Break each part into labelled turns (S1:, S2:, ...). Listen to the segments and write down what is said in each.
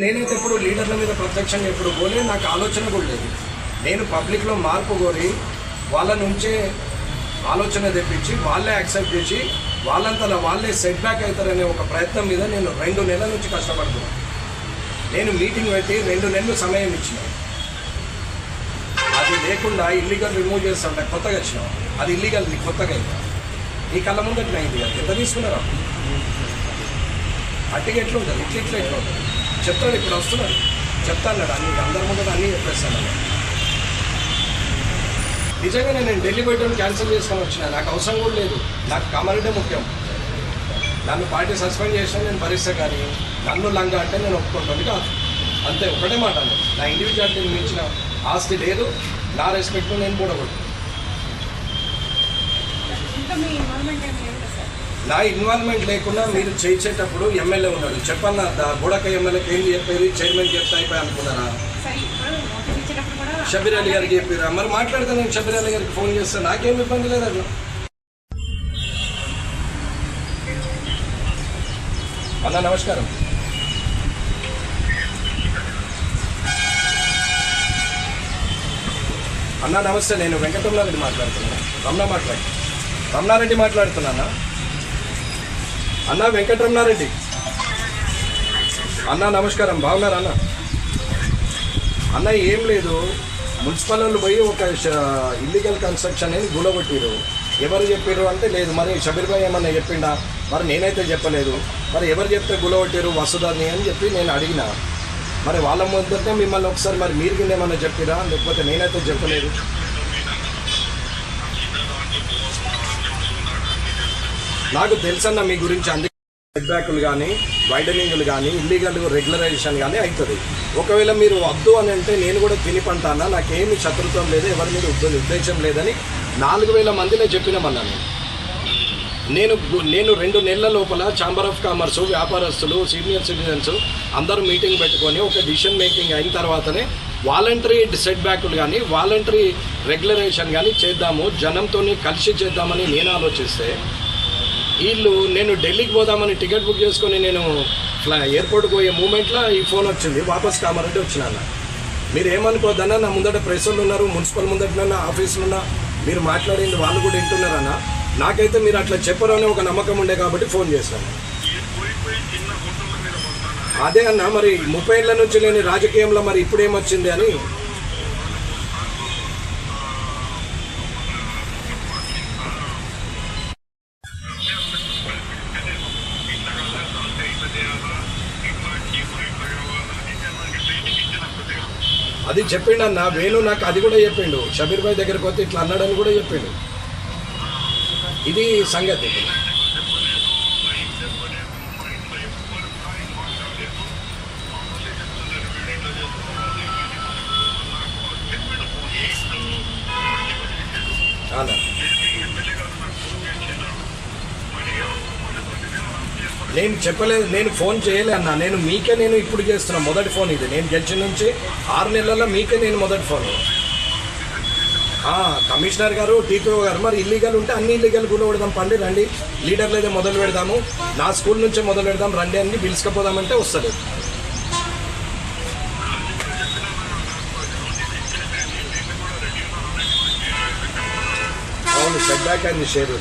S1: నేనైతే ఎప్పుడు లీడర్ల మీద ప్రత్యక్షంగా ఎప్పుడు పోలే నాకు ఆలోచన కూడా లేదు. నేను పబ్లిక్లో మార్పు కోరి వాళ్ళ నుంచే ఆలోచన తెప్పించి వాళ్ళే యాక్సెప్ట్ చేసి వాళ్ళంతలా వాళ్ళే సెట్ బ్యాక్ అవుతారనే ఒక ప్రయత్నం మీద నేను రెండు నెలల నుంచి కష్టపడుతున్నాను. నేను మీటింగ్ పెట్టి రెండు నెలలు సమయం ఇచ్చిన. అది లేకుండా ఇల్లీగల్ రిమూవ్ చేస్తుంటే కొత్తగా వచ్చినాం అది ఇల్లీగల్ కొత్తగా అయింది నీ కళ్ళ ముందట అయింది ఎంత తీసుకున్నారా అట్టిగా ఎట్లా ఉంటుంది? ఇట్లా ఇట్లా ఎట్లా ఉంటుంది? చెప్తాను ఇప్పుడు వస్తున్నాను చెప్తాను అన్ని అందరి ముందర అన్నీ చెప్పేస్తాను. నిజంగా నేను ఢిల్లీ పోయటం క్యాన్సిల్ చేసుకొని వచ్చిన నాకు అవసరం కూడా లేదు. నాకు కామారెడ్డే ముఖ్యం. నన్ను పార్టీ సస్పెండ్ చేసినా నేను భరిస్తా కానీ నన్ను లంగ అంటే నేను ఒప్పుకుంటుంది కాదు. అంతే ఒకటే మాట నా ఇండివిజువాలిటీని మించిన ఆస్తి లేదు నా రెస్పెక్ట్ నేను కూడకూడదు నా ఇన్వాల్వ్మెంట్ లేకుండా మీరు చేసేటప్పుడు ఎమ్మెల్యే ఉన్నాడు. చెప్పన్న బుడక ఎమ్మెల్యేకి ఏం చెప్పేది? చైర్మన్ చెప్తే అయిపోయి అనుకున్నారా? షబీర్ అలీ గారికి చెప్పారా? మరి మాట్లాడితే నేను షబీర్ అలీ గారికి ఫోన్ చేస్తాను నాకేం ఇబ్బంది లేదు అట్లా అన్న నమస్కారం. అన్న నమస్తే నేను వెంకటరమణారెడ్డి మాట్లాడుతున్నాను. రమణ మాట్లాడు రమణారెడ్డి మాట్లాడుతున్నానా? అన్న వెంకటరమణారెడ్డి. అన్న నమస్కారం. బాగున్నారా అన్న? అన్న ఏం లేదు. మున్సిపల్ వాళ్ళు పోయి ఒక ఇల్లీగల్ కన్స్ట్రక్షన్ అని గులగొట్టిరు ఎవరు చెప్పారు అంటే లేదు. మరి షబీర్ భాయ్ ఏమన్నా చెప్పిండా? మరి నేనైతే చెప్పలేదు. మరి ఎవరు చెప్తే గులగొట్టారు వసుదని అని చెప్పి నేను అడిగిన. మరి వాళ్ళ ముందరనే మిమ్మల్ని ఒకసారి మరి మీరు కింద ఏమన్నా చెప్పిరా? లేకపోతే నేనైతే చెప్పలేదు. నాకు తెలుసన్న మీ గురించి అందుకే సెట్బ్యాక్లు కానీ వైడనింగ్లు కానీ ఇల్లీగల్ రెగ్యులరైజేషన్ కానీ అవుతుంది ఒకవేళ మీరు వద్దు అని అంటే నేను కూడా తిని పంటానా? నాకేమి శత్రుత్వం లేదు ఎవరి మీద ఉద్దేశం లేదని నాలుగు వేల మందినే చెప్పినామన్నాను. నేను నేను రెండు నెలల లోపల ఛాంబర్ ఆఫ్ కామర్స్ వ్యాపారస్తులు సీనియర్ సిటిజన్స్ అందరూ మీటింగ్ పెట్టుకొని ఒక డిసిషన్ మేకింగ్ అయిన తర్వాతనే వాలంటరీ సెట్ బ్యాక్లు కానీ వాలంటరీ రెగ్యులరేషన్ కానీ చేద్దాము జనంతో కలిసి చేద్దామని నేను ఆలోచిస్తే వీళ్ళు నేను ఢిల్లీకి పోదామని టికెట్ బుక్ చేసుకొని నేను ఫ్లా ఎయిర్పోర్ట్కి పోయే మూమెంట్లో ఈ ఫోన్ వచ్చింది. వాపస్ కామారెడ్డి వచ్చినాన్న మీరు ఏమనుకోద్దన్నా నా ముందట ప్రెసర్లు వాళ్ళు ఉన్నారు మున్సిపల్ ముందట ఆఫీసులు ఉన్నా మీరు మాట్లాడింది వాళ్ళు కూడా వింటున్నారన్నా నాకైతే మీరు అట్లా చెప్పరు అనే ఒక నమ్మకం ఉండే కాబట్టి ఫోన్ చేశాను. అదే అన్న మరి ముప్పై ఏళ్ళ నుంచి లేని రాజకీయంలో మరి ఇప్పుడు ఏమొచ్చింది అని అది చెప్పిండు అన్న. వేణు నాకు అది కూడా చెప్పిండు. షబీర్ భాయ్ దగ్గరికి వస్తే ఇట్లా అన్నాడని కూడా చెప్పిండు. ఇది సంగతి అలా నేను చెప్పలేదు నేను ఫోన్ చేయలే అన్న. నేను మీకే నేను ఇప్పుడు చేస్తున్నా మొదటి ఫోన్ ఇది. నేను గెలిచిన నుంచి ఆరు నెలల్లో మీకే నేను మొదటి ఫోన్. కమిషనర్ గారు టీకో గారు మరి ఇల్లీగల్ ఉంటే అన్ని ఇల్లీగల్ కూడా పెడదాం పండి రండి. లీడర్లు అయితే మొదలు పెడదాము. నా స్కూల్ నుంచే మొదలు పెడదాం రండి అని పిలుచుకపోదామంటే వస్తుంది. అవును సెట్ బ్యాక్ అండ్ షేర్.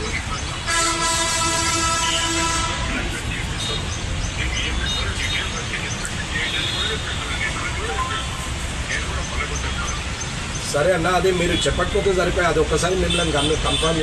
S1: సరే అన్న అది మీరు చెప్పకపోతే సరిపోయి అది ఒక్కసారి మిమ్మల్ని కన్ఫర్మ్